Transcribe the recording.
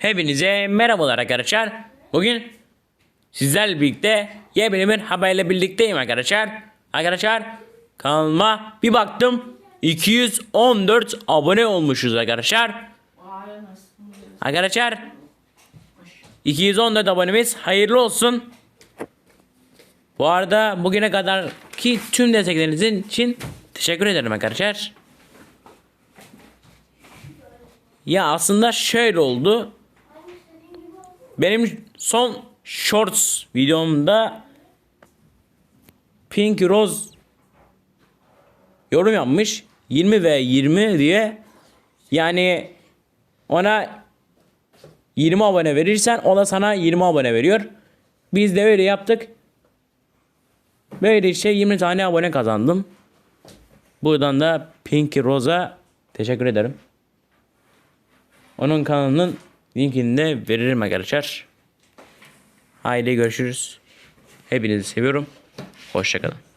Hepinize merhabalar arkadaşlar. Bugün sizlerle birlikte yepyeni bir haberle birlikteyim arkadaşlar. Arkadaşlar kanalıma bir baktım 214 abone olmuşuz arkadaşlar. Arkadaşlar 214 abonemiz hayırlı olsun. Bu arada bugüne kadar ki tüm desteklerinizin için teşekkür ederim arkadaşlar. Ya aslında şöyle oldu. Benim son shorts videomda Pink Rose yorum yapmış. 20 ve 20 diye. Yani ona 20 abone verirsen o da sana 20 abone veriyor. Biz de öyle yaptık. Böyle işte 20 tane abone kazandım. Buradan da Pink Rose'a teşekkür ederim. Onun kanalının linkini de veririm arkadaşlar. Haydi görüşürüz. Hepinizi seviyorum. Hoşçakalın.